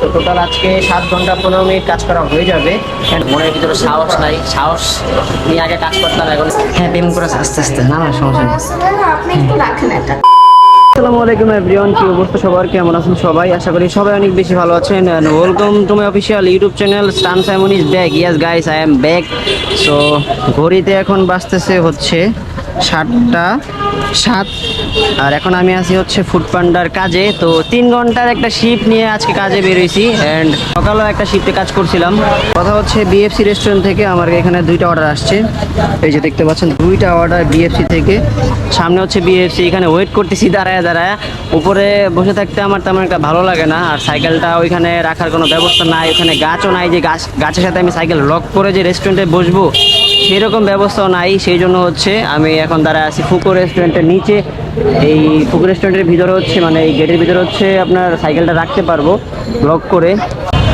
তো টোটাল আজকে সাত ঘণ্টা পনেরো মিনিট কাজ করা হয়ে যাবে। মনের ভিতরে সাহস নাই সাহস নিয়ে আগে কাজ করতাম এখন। হ্যাঁ প্রেম করে আস্তে আস্তে না না সমস্যা নেই। আপনি একটু রাখেন এটা আসসালামু আলাইকুম এভরিওয়ান কি অবস্থা সবার? কেমন আছেন সবাই? আশা করি সবাই অনেক বেশি ভালো আছেন। And welcome to my official YouTube channel Stan Simon is back yes guys I am back so ঘড়িতে এখন বাঁচতেছে হচ্ছে সাতটা, সাত। আর এখন আমি আছি হচ্ছে ফুড পান্ডার কাজে। তো তিন ঘণ্টার একটা শিফট নিয়ে আজকে কাজে বেরোইছি। অ্যান্ড সকালেও একটা শিফটে কাজ করছিলাম। কথা হচ্ছে বিএফসি রেস্টুরেন্ট থেকে আমার এখানে দুইটা অর্ডার আসছে। এই যে দেখতে পাচ্ছেন, দুইটা অর্ডার বিএফসি থেকে। সামনে হচ্ছে বিএফসি এখানে ওয়েট করতেছি, দাঁড়ায় দাঁড়ায়। উপরে বসে থাকতে আমার তেমন একটা ভালো লাগে না। আর সাইকেলটা ওইখানে রাখার কোনো ব্যবস্থা নাই। ওখানে গাছও নাই যে গাছ, গাছের সাথে আমি সাইকেল লক করে যে রেস্টুরেন্টে বসবো, সেরকম ব্যবস্থাও নাই। সেই জন্য হচ্ছে আমি এখন দাঁড়ায় আছি ফুকো রেস্টুরেন্টের নিচে। এই ফুকো রেস্টুরেন্টের ভিতরে হচ্ছে মানে এই গেটের ভিতরে হচ্ছে আপনার সাইকেলটা রাখতে পারব ব্লক করে।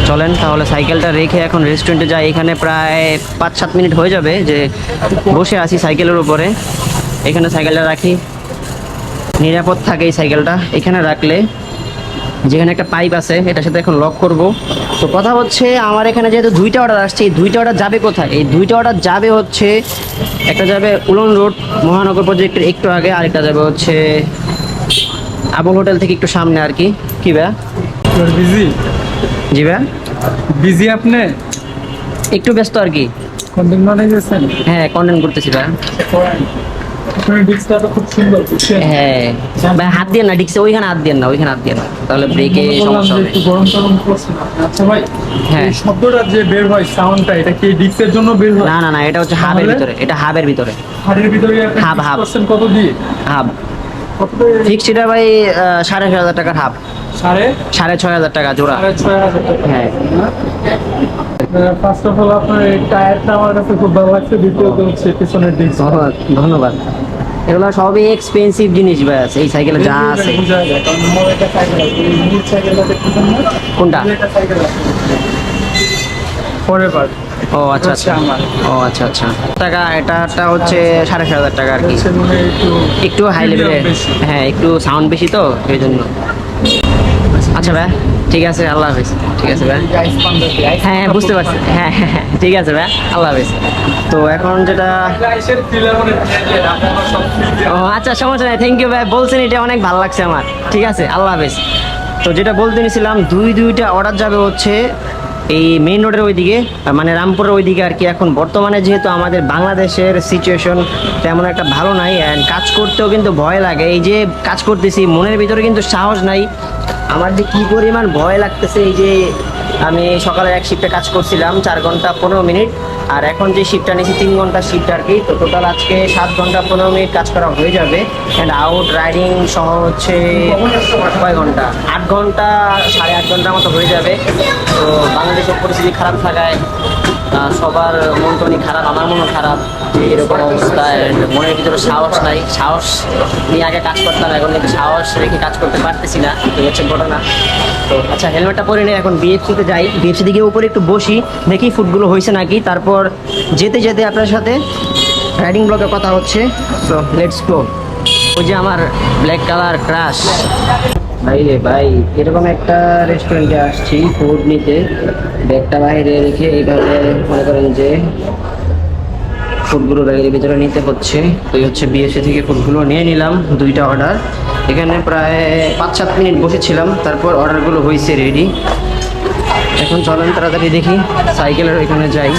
চলেন, তাহলে সাইকেলটা রেখে এখন রেস্টুরেন্টে যাই। এখানে প্রায় পাঁচ সাত মিনিট হয়ে যাবে যে বসে আসি সাইকেলের উপরে। এখানে সাইকেলটা রাখি। নিরাপদ থাকে এই সাইকেলটা এখানে রাখলে যেখানে একটা পাইপ আছে এটার সাথে এখন লক করব। তো কথা হচ্ছে আমার এখানে যেহেতু দুইটা অর্ডার আসছে এই দুইটা অর্ডার যাবে কোথায়? এই দুইটা অর্ডার যাবে হচ্ছে একটা যাবে উলন রোড মহানগর প্রজেক্টের একটু আগে আরেকটা যাবে হচ্ছে আবুল হোটেল থেকে একটু সামনে আর কি। কি ব্যা বিজি জি ব্যা বিজি আপনি? একটু ব্যস্ত আর কি। কন্টেন্ট বানাইতেছেন? হ্যাঁ কন্টেন্ট করতেছি ভাই হ্যাঁ। হাত দিয়ে না ডিক্সে ওইখানে হাত দিয়ে না ওইখানে হাত দিয়ে না। তাহলে ব্রেকে সমস্যা যে হবে। একটু গরম টরম করছে না। আচ্ছা ভাই হ্যাঁ। শব্দটা যে বের হয় সাউন্ডটা এটা কি ডিস্কের জন্য বের হয়? না না না এটা হচ্ছে হাবের ভিতরে এটা হাবের ভিতরে। ভিতরে হাব, হাব। কত দিয়ে? হাব। ফিক্সড এটা ভাই সাড়ে ছয় হাজার টাকার হাব। সাড়ে? সাড়ে ছয় হাজার টাকা জোড়া। সাড়ে ছয় হাজার টাকা। হ্যাঁ। ফার্স্ট অফ অল আপনার এই টায়ারটা আমার কাছে খুব ভালো লাগছে। দ্বিতীয়ত হচ্ছে পিছনের ডিস্ক ধন্যবাদ এগুলো সবই এক্সপেন্সিভ জিনিস ব্যাস এই সাইকেলে যা আছে। আছে। কোনটা? আছে। ফরএভার ও আচ্ছা আচ্ছা। ও আচ্ছা আচ্ছা। টাকা এটাটা হচ্ছে সাড়ে ছয় হাজার টাকা আর কি। একটু হাই লেভেলে হ্যাঁ একটু সাউন্ড বেশি তো এই জন্য। আচ্ছা ভাই। ঠিক আছে আল্লাহ হাফিজ। ঠিক আছে ভাই। হ্যাঁ হ্যাঁ বুঝতে পারছি। হ্যাঁ হ্যাঁ হ্যাঁ, ঠিক আছে ভাই। আল্লাহ হাফিজ। তো এখন যেটা ও আচ্ছা সমস্যা নাই। থ্যাংক ইউ ভাই। বলছেন এটা অনেক ভালো লাগছে আমার। ঠিক আছে আল্লাহ হাফেজ। তো যেটা বলতে নিয়েছিলাম দুই দুইটা অর্ডার যাবে হচ্ছে এই মেইন রোডের ওইদিকে মানে রামপুরের ওইদিকে আর কি। এখন বর্তমানে যেহেতু আমাদের বাংলাদেশের সিচুয়েশন তেমন একটা ভালো নাই অ্যান্ড কাজ করতেও কিন্তু ভয় লাগে। এই যে কাজ করতেছি মনের ভিতরে কিন্তু সাহস নাই। আমার যে কী পরিমাণ ভয় লাগতেছে, এই যে আমি সকালে এক শিফটে কাজ করছিলাম, চার ঘণ্টা পনেরো মিনিট, আর এখন যে শিফটটা নিয়েছি, তিন ঘণ্টা শিফট আর কি, তো টোটাল আজকে সাত ঘণ্টা পনেরো মিনিট কাজ করা হয়ে যাবে অ্যান্ড আউট রাইডিং সহ হচ্ছে কয় ঘণ্টা? আট ঘণ্টা, সাড়ে আট ঘণ্টার মতো হয়ে যাবে, তো বাংলাদেশের পরিস্থিতি খারাপ থাকায় সবার মন টনই খারাপ, আমার মনও খারাপ। এরকম অবস্থা মনের ভিতরে সাহস নাই। সাহস নিয়ে আগে কাজ করতাম, এখন নাকি সাহস রেখে কাজ করতে পারতেছি না। এই হচ্ছে ঘটনা। তো আচ্ছা হেলমেটটা পরে নিয়ে এখন বিএফসিতে যাই। বিএফসি দিকে উপরে একটু বসি, দেখি ফুটগুলো হয়েছে নাকি। তারপর যেতে যেতে আপনার সাথে রাইডিং ব্লগে কথা হচ্ছে। সো লেটস গো ওই যে আমার ব্ল্যাক কালার ক্রাশ ভাই রে ভাই, এরকম একটা রেস্টুরেন্টে আসছি ফুড নিতে। ব্যাগটা বাইরে রেখে এইভাবে মনে করেন যে ফুডগুলো ব্যাগের ভিতরে নিতে হচ্ছে। তো হচ্ছে বিএসসি থেকে ফুডগুলো নিয়ে নিলাম, দুইটা অর্ডার এখানে প্রায় পাঁচ সাত মিনিট বসেছিলাম, তারপর অর্ডারগুলো হয়েছে রেডি এখন চলেন তাড়াতাড়ি দেখি সাইকেলের ওইখানে যাই।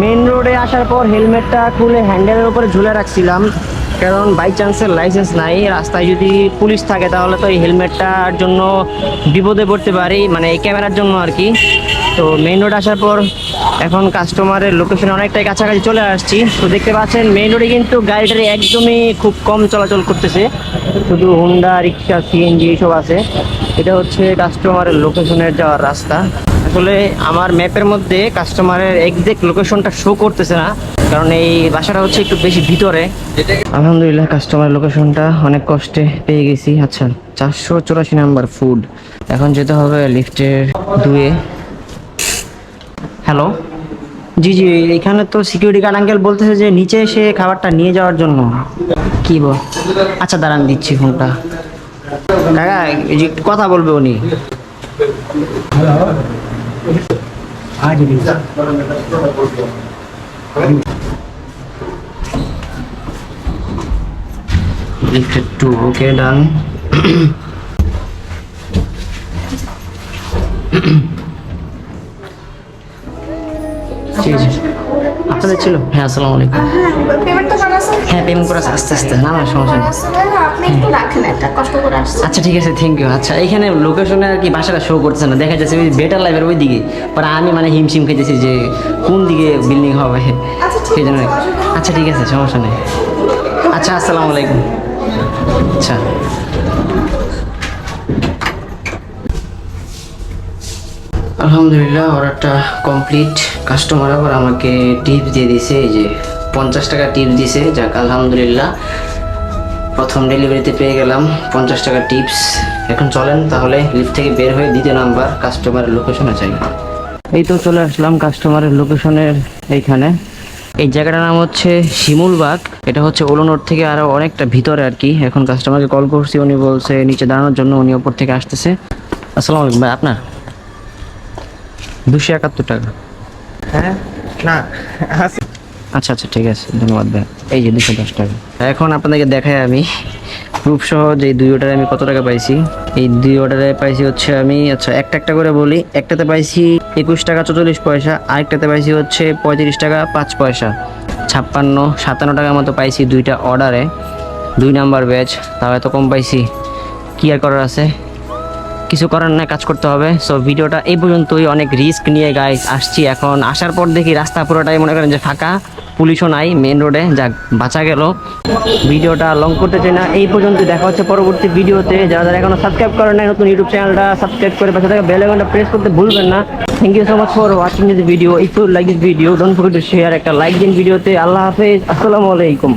মেন রোডে আসার পর হেলমেটটা খুলে হ্যান্ডেলের উপরে ঝুলে রাখছিলাম। কারণ বাই চান্সের লাইসেন্স নাই, রাস্তায় যদি পুলিশ থাকে তাহলে তো এই হেলমেটটার জন্য বিপদে পড়তে পারি মানে এই ক্যামেরার জন্য আর কি। তো মেইন রোড আসার পর এখন কাস্টমারের লোকেশনে অনেকটাই কাছাকাছি চলে আসছি। তো দেখতে পাচ্ছেন মেইন রোডে কিন্তু গাড়িটারি একদমই খুব কম চলাচল করতেছে। শুধু হুন্ডা রিক্সা সিএনজি এইসব আছে। এটা হচ্ছে কাস্টমারের লোকেশনের যাওয়ার রাস্তা। আসলে আমার ম্যাপের মধ্যে কাস্টমারের এক্সাক্ট লোকেশনটা শো করতেছে না, কারণ এই বাসাটা হচ্ছে একটু বেশি ভিতরে। আলহামদুলিল্লাহ কাস্টমার লোকেশনটা অনেক কষ্টে পেয়ে গেছি। আচ্ছা চারশো চুরাশি নাম্বার ফুড এখন যেতে হবে লিফটের দুয়ে। হ্যালো জি জি, এখানে তো সিকিউরিটি গার্ড আঙ্কেল বলতেছে যে নিচে এসে খাবারটা নিয়ে যাওয়ার জন্য। কি বল? আচ্ছা দাঁড়ান, দিচ্ছি ফোনটা কাকা কথা বলবে উনি। লিফটেড টু ওকে ডান আপনাদের ছিল? হ্যাঁ আসসালামু আলাইকুম। হ্যাঁ পেমেন্ট করা হ্যাঁ আস্তে আস্তে। না না সমস্যা নেই। আপনি একটু রাখেন একটা কষ্ট করে আসছে আচ্ছা ঠিক আছে থ্যাংক ইউ আচ্ছা এখানে লোকেশনে আর কি বাসাটা শো করছে না। দেখা যাচ্ছে ওই বেটার লাইফের ওই দিকে পর আমি মানে হিমশিম খেতেছি যে কোন দিকে বিল্ডিং হবে। আচ্ছা, সেই জন্য। আচ্ছা ঠিক আছে সমস্যা নেই। আচ্ছা আসসালামু আলাইকুম। আচ্ছা। আলহামদুলিল্লাহ অর্ডারটা কমপ্লিট কাস্টমার আবার আমাকে টিপস দিয়ে দিছে এই যে পঞ্চাশ টাকা টিপস দিছে যাক আলহামদুলিল্লাহ। প্রথম ডেলিভারিতে পেয়ে গেলাম পঞ্চাশ টাকা টিপস। এখন চলেন তাহলে লিফট থেকে বের হয়ে দ্বিতীয় নাম্বার কাস্টমারের লোকেশনে যাই। এই তো চলে আসলাম কাস্টমারের লোকেশনের এইখানে। এই জায়গাটার নাম হচ্ছে শিমুলবাগ এটা হচ্ছে ওলোনোর থেকে আরও অনেকটা ভিতরে আর কি এখন কাস্টমারকে কল করছি, উনি বলছে নিচে দাঁড়ানোর জন্য উনি ওপর থেকে আসতেছে। আসসালামু আলাইকুম ভাই, আপনার? দুশো একাত্তর টাকা। হ্যাঁ? না আচ্ছা আচ্ছা ঠিক আছে, ধন্যবাদ ভাই। এই যে দুশো দশ টাকা। এখন আপনাদেরকে দেখাই আমি প্রুফ সহ যে দুই অর্ডারে আমি কত টাকা পাইছি। এই দুই অর্ডারে পাইছি হচ্ছে আমি আচ্ছা একটা একটা করে বলি। একটাতে পাইছি একুশ টাকা চৌচল্লিশ পয়সা, আরেকটাতে পাইছি হচ্ছে পঁয়ত্রিশ টাকা পাঁচ পয়সা। ছাপ্পান্ন, সাতান্ন টাকার মতো পাইছি দুইটা অর্ডারে দুই নাম্বার ব্যাচ তাও এত কম পাইছি। কি আর করার আছে? কিছু করার নাই, কাজ করতে হবে। সো ভিডিওটা এই পর্যন্তই। অনেক রিস্ক নিয়ে গাইস আসছি এখন। আসার পর দেখি রাস্তা পুরোটাই মনে করেন যে ফাঁকা। পুলিশও নাই মেন রোডে যাক, বাঁচা গেল। ভিডিওটা লং করতে চাই না, এই পর্যন্ত দেখা হচ্ছে পরবর্তী ভিডিওতে। যারা যারা এখনও সাবস্ক্রাইব করেন নাই, নতুন ইউটিউব চ্যানেলটা সাবস্ক্রাইব করে পাশে থাকা বেল আইকনটা প্রেস করতে ভুলবেন না। Thank you so much for watching this video if you like this video don't forget to share একটা লাইক দিন ভিডিওতে। আল্লাহ হাফেজ, আসসালামু আলাইকুম।